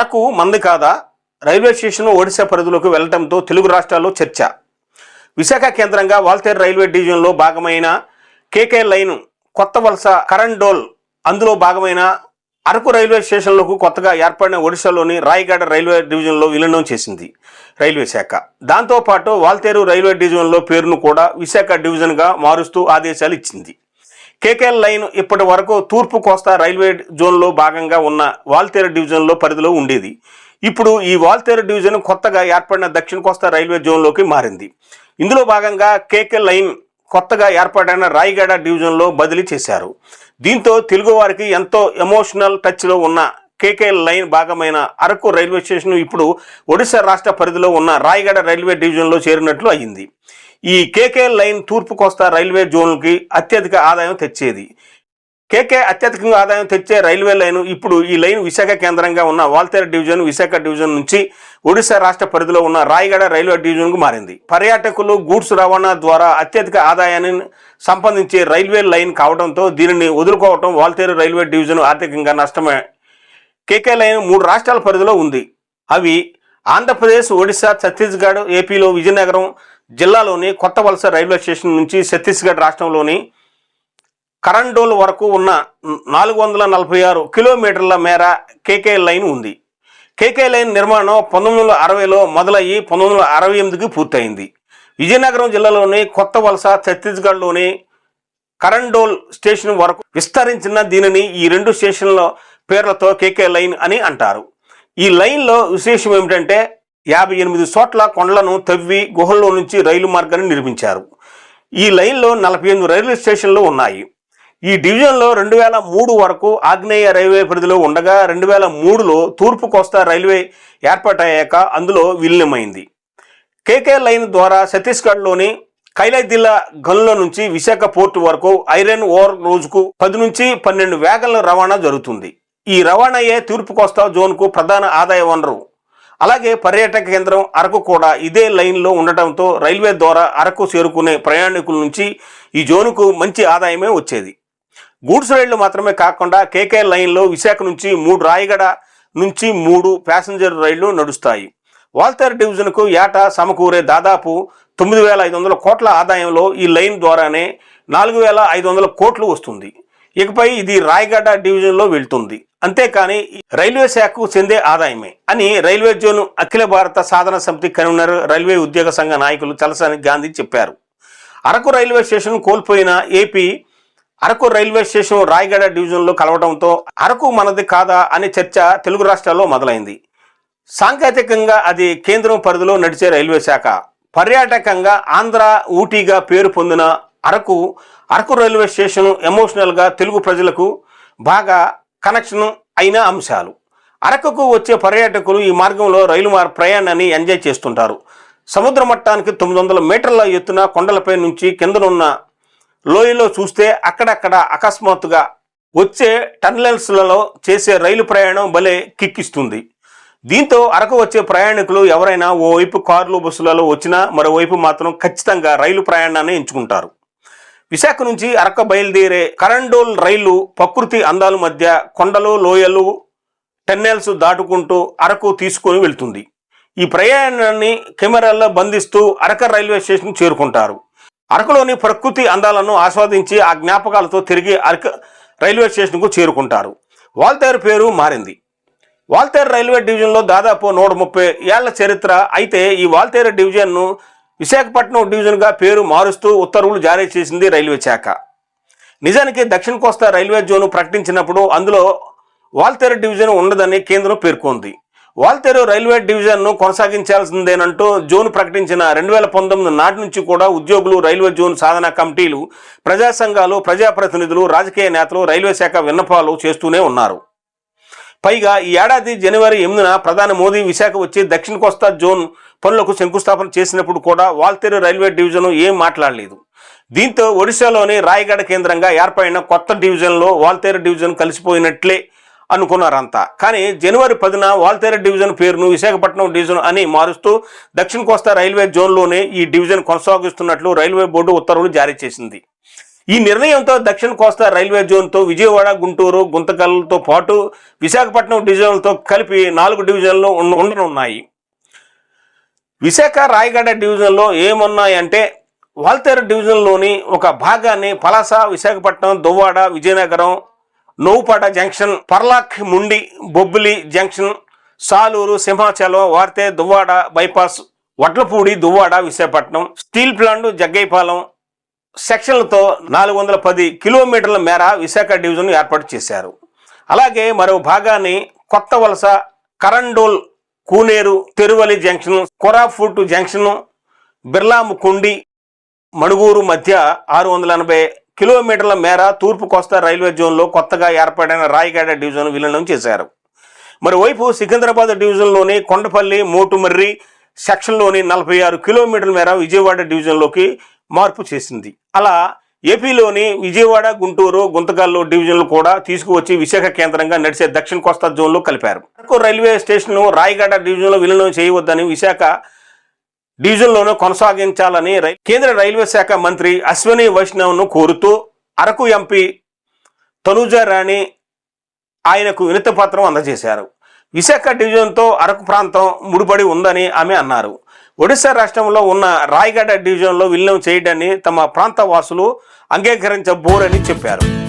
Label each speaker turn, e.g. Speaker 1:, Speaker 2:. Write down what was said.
Speaker 1: అరకు మంది కాదా? Railway station Odisha పరిధిలోకి వెళ్ళడంతో తెలుగు రాష్ట్రాల్లో చర్చ. విశాఖ కేంద్రంగా వాల్తేరు రైల్వే డివిజన్లో భాగమైన కేకే లైన్ కొత్త వలస కరండోల్ అందులో భాగమైన అరకు రైల్వే స్టేషన్లకు కొత్తగా ఏర్పడిన ఒడిశాలోని రాయగడ రైల్వే డివిజన్లో విలీనం చేసింది రైల్వే శాఖ. దాంతోపాటు వాల్తేరు రైల్వే డివిజన్లో పేరును కూడా విశాఖ డివిజన్గా మారుస్తూ ఆదేశాలు ఇచ్చింది. కేకేఎల్ లైన్ ఇప్పటి వరకు తూర్పు కోస్తా రైల్వే జోన్లో భాగంగా ఉన్న వాల్తేరు డివిజన్లో పరిధిలో ఉండేది. ఇప్పుడు ఈ వాల్తేరు డివిజన్ కొత్తగా ఏర్పడిన దక్షిణ కోస్తా రైల్వే జోన్లోకి మారింది. ఇందులో భాగంగా కేకే లైన్ కొత్తగా ఏర్పాటైన రాయగడ డివిజన్లో బదిలీ చేశారు. దీంతో తెలుగువారికి ఎంతో ఎమోషనల్ టచ్లో ఉన్న కేకే లైన్ భాగమైన అరకు రైల్వే స్టేషన్ ఇప్పుడు ఒడిశా రాష్ట్ర పరిధిలో ఉన్న రాయగడ రైల్వే డివిజన్లో చేరినట్లు అయింది. ఈ కేకే లైన్ తూర్పు కోస్తా రైల్వే జోన్కి అత్యధిక ఆదాయం తెచ్చేది. కేకే అత్యధికంగా ఆదాయం తెచ్చే రైల్వే లైన్ ఇప్పుడు ఈ లైన్ విశాఖ కేంద్రంగా ఉన్న వాల్తేర డివిజన్ విశాఖ డివిజన్ నుంచి ఒడిశా రాష్ట్ర పరిధిలో ఉన్న రాయగడ రైల్వే డివిజన్కు మారింది. పర్యాటకులు గూడ్స్ రవాణా ద్వారా అత్యధిక ఆదాయాన్ని సంపాదించే రైల్వే లైన్ కావడంతో దీనిని వదులుకోవటం వాల్తేరు రైల్వే డివిజన్ ఆర్థికంగా నష్టమే. కేకే లైన్ మూడు రాష్ట్రాల పరిధిలో ఉంది. అవి ఆంధ్రప్రదేశ్ ఒడిశా ఛత్తీస్గఢ్ ఏపీలో విజయనగరం జిల్లాలోని కొత్త వలస రైల్వే స్టేషన్ నుంచి ఛత్తీస్గఢ్ రాష్ట్రంలోని కరండోల్ వరకు ఉన్న నాలుగు వందల నలభై ఆరు కిలోమీటర్ల మేర కేకే లైన్ ఉంది. కేకే లైన్ నిర్మాణం పంతొమ్మిది వందల అరవైలో మొదలయ్యి పంతొమ్మిది వందల అరవై ఎనిమిదికి పూర్తయింది. విజయనగరం జిల్లాలోని కొత్త వలస ఛత్తీస్గఢ్లోని కరండోల్ స్టేషన్ వరకు విస్తరించిన దీనిని ఈ రెండు స్టేషన్ల పేర్లతో కేకే లైన్ అని అంటారు. ఈ లైన్లో విశేషం ఏమిటంటే యాభై ఎనిమిది చోట్ల కొండలను తవ్వి గుహల్లో నుంచి రైలు మార్గాన్ని నిర్మించారు. ఈ లైన్లో నలభై ఎనిమిది రైల్వే స్టేషన్లు ఉన్నాయి. ఈ డివిజన్లో రెండు వేల మూడు వరకు ఆగ్నేయ రైల్వే పరిధిలో ఉండగా రెండు వేల మూడులో తూర్పు కోస్తా రైల్వే ఏర్పాటయ్యాక అందులో విలీనమైంది. కేకే లైన్ ద్వారా ఛత్తీస్గఢ్లోని కైలాదిల్లా గనుల నుంచి విశాఖ పోర్టు వరకు ఐరన్ ఓర్ రోజుకు పది నుంచి పన్నెండు వేగన్ల రవాణా జరుగుతుంది. ఈ రవాణాయే తూర్పు కోస్తా జోన్కు ప్రధాన ఆదాయ వనరు. అలాగే పర్యాటక కేంద్రం అరకు కూడా ఇదే లైన్లో ఉండటంతో రైల్వే ద్వారా అరకు చేరుకునే ప్రయాణికుల నుంచి ఈ జోనుకు మంచి ఆదాయమే వచ్చేది. గూడ్స్ రైళ్ళు మాత్రమే కాకుండా కేకే లైన్లో విశాఖ నుంచి మూడు రాయగడ నుంచి మూడు ప్యాసింజర్ రైళ్ళు నడుస్తాయి. వాల్తేర్ డివిజన్కు ఏటా సమకూరే దాదాపు తొమ్మిది వేల ఐదు వందల కోట్ల ఆదాయంలో ఈ లైన్ ద్వారానే నాలుగు వేల ఐదు వందల కోట్లు వస్తుంది. ఇకపై ఇది రాయగడ డివిజన్లో వెళ్తుంది. అంతేకాని రైల్వే శాఖకు చెందే ఆదాయమే అని రైల్వే జోన్ అఖిల భారత సాధన సమితి కన్వీనర్ రైల్వే ఉద్యోగ సంఘ నాయకులు తలసాని గాంధీ చెప్పారు. అరకు రైల్వే స్టేషన్ కోల్పోయిన AP Araku railway station Rayagada డివిజన్లో కలవడంతో అరకు మనది కాదా అనే చర్చ తెలుగు రాష్ట్రాల్లో మొదలైంది. సాంకేతికంగా అది కేంద్రం పరిధిలో నడిచే రైల్వే శాఖ. పర్యాటకంగా ఆంధ్ర ఊటీగా పేరు పొందిన అరకు అరకు రైల్వే స్టేషన్ ఎమోషనల్గా తెలుగు ప్రజలకు బాగా కనెక్షన్ అయిన అంశాలు. అరకుకు వచ్చే పర్యాటకులు ఈ మార్గంలో రైలు మార్ ప్రయాణాన్ని ఎంజాయ్ చేస్తుంటారు. సముద్ర మట్టానికి తొమ్మిది వందల మీటర్ల ఎత్తున కొండలపై నుంచి కిందనున్న లోయలో చూస్తే అక్కడక్కడ అకస్మాత్తుగా వచ్చే టన్నెల్స్లలో చేసే రైలు ప్రయాణం భలే కిక్కిస్తుంది. దీంతో అరకు వచ్చే ప్రయాణికులు ఎవరైనా ఓవైపు కార్లు బస్సులలో వచ్చినా మరోవైపు మాత్రం ఖచ్చితంగా రైలు ప్రయాణాన్ని ఎంచుకుంటారు. విశాఖ నుంచి అరకు బయలుదేరే కరండోల్ రైలు ప్రకృతి అందాల మధ్య కొండలు లోయలు టెన్నెల్స్ దాటుకుంటూ అరకు తీసుకొని వెళ్తుంది. ఈ ప్రయాణాన్ని కెమెరాల్లో బంధిస్తూ అరక రైల్వే స్టేషన్ చేరుకుంటారు. అరకులోని ప్రకృతి అందాలను ఆస్వాదించి ఆ జ్ఞాపకాలతో తిరిగి అరక రైల్వే స్టేషన్కు చేరుకుంటారు. వాల్తేరు పేరు మారింది. వాల్తేర్ రైల్వే డివిజన్లో దాదాపు నూట ముప్పై ఏళ్ళ చరిత్ర అయితే ఈ వాల్తేరు డివిజన్ను విశాఖపట్నం డివిజన్గా పేరు మారుస్తూ ఉత్తర్వులు జారీ చేసింది రైల్వే శాఖ. నిజానికి దక్షిణ కోస్తా రైల్వే జోన్ ప్రకటించినప్పుడు అందులో వాల్తేరు డివిజన్ ఉండదని కేంద్రం పేర్కొంది. వాల్తేరు రైల్వే డివిజన్ను కొనసాగించాల్సిందేనంటూ జోన్ ప్రకటించిన రెండు వేల పంతొమ్మిది నాటి నుంచి కూడా ఉద్యోగులు రైల్వే జోన్ సాధన కమిటీలు ప్రజా సంఘాలు ప్రజాప్రతినిధులు రాజకీయ నేతలు రైల్వే శాఖ విన్నపాలు చేస్తూనే ఉన్నారు. పైగా ఈ ఏడాది జనవరి ఎనిమిదిన ప్రధాని మోదీ విశాఖ వచ్చి దక్షిణ కోస్తా జోన్ పనులకు శంకుస్థాపన చేసినప్పుడు కూడా వాల్తేరు రైల్వే డివిజన్ ఏం మాట్లాడలేదు. దీంతో ఒడిశాలోని రాయగడ కేంద్రంగా ఏర్పడిన కొత్త డివిజన్లో వాల్తేరు డివిజన్ కలిసిపోయినట్లే అనుకున్నారంతా. కానీ జనవరి పదిన వాల్తేరు డివిజన్ పేరును విశాఖపట్నం డివిజన్ అని మారుస్తూ దక్షిణ కోస్తా రైల్వే జోన్లోనే ఈ డివిజన్ కొనసాగిస్తున్నట్లు రైల్వే బోర్డు ఉత్తర్వులు జారీ చేసింది. ఈ నిర్ణయంతో దక్షిణ కోస్తా రైల్వే జోన్తో విజయవాడ గుంటూరు గుంతకల్తో పాటు విశాఖపట్నం డివిజన్లతో కలిపి నాలుగు డివిజన్లు ఉండనున్నాయి. విశాఖ రాయగడ డివిజన్లో ఏమున్నాయంటే వాల్తేరు డివిజన్లోని ఒక భాగాన్ని Palasa Visakhapatnam Duvvada Vizianagaram Naupada junction Parlakhemundi Bobbili junction Saluru Simhachalam వార్తే Duvvada bypass Vadlapudi Duvvada Visakhapatnam steel plant Jaggayyapalem సెక్షన్లతో నాలుగు వందల పది కిలోమీటర్ల మేర విశాఖ డివిజన్ ఏర్పాటు చేశారు. అలాగే మరో భాగాన్ని కొత్త వలస కరండోల్ కూనేరు తెరువలి జంక్షన్ కొరాఫుట్ జంక్షన్ బిర్లాముకుండి మణుగూరు మధ్య ఆరు వందల ఎనభై కిలోమీటర్ల మేర తూర్పు కోస్తా రైల్వే జోన్లో కొత్తగా ఏర్పాటైన రాయగడ డివిజన్ విలీనం చేశారు. మరోవైపు సికింద్రాబాద్ డివిజన్లోని కొండపల్లి మోటుమర్రి సెక్షన్లోని నలభై ఆరు కిలోమీటర్ల మేర విజయవాడ డివిజన్లోకి మార్పు చేసింది. అలా ఏపీలోని విజయవాడ గుంటూరు గుంతకల్లు డివిజన్లు కూడా తీసుకువచ్చి విశాఖ కేంద్రంగా నడిచే దక్షిణ కోస్తా జోన్లో కలిపారు. అరకు రైల్వే స్టేషన్ను రాయగడ డివిజన్లో విలీనం చేయవద్దని విశాఖ డివిజన్లోనూ కొనసాగించాలని కేంద్ర రైల్వే శాఖ మంత్రి అశ్విని వైష్ణవ్ను కోరుతూ అరకు ఎంపీ తనుజా రాణి ఆయనకు వినతి పత్రం అందజేశారు. విశాఖ డివిజన్తో అరకు ప్రాంతం ముడిపడి ఉందని ఆమె అన్నారు. ఒడిశా రాష్ట్రంలో ఉన్న రాయగఢ డివిజన్లో విలీనం చేయడాన్ని తమ ప్రాంత వాసులు అంగీకరించబోరని చెప్పారు.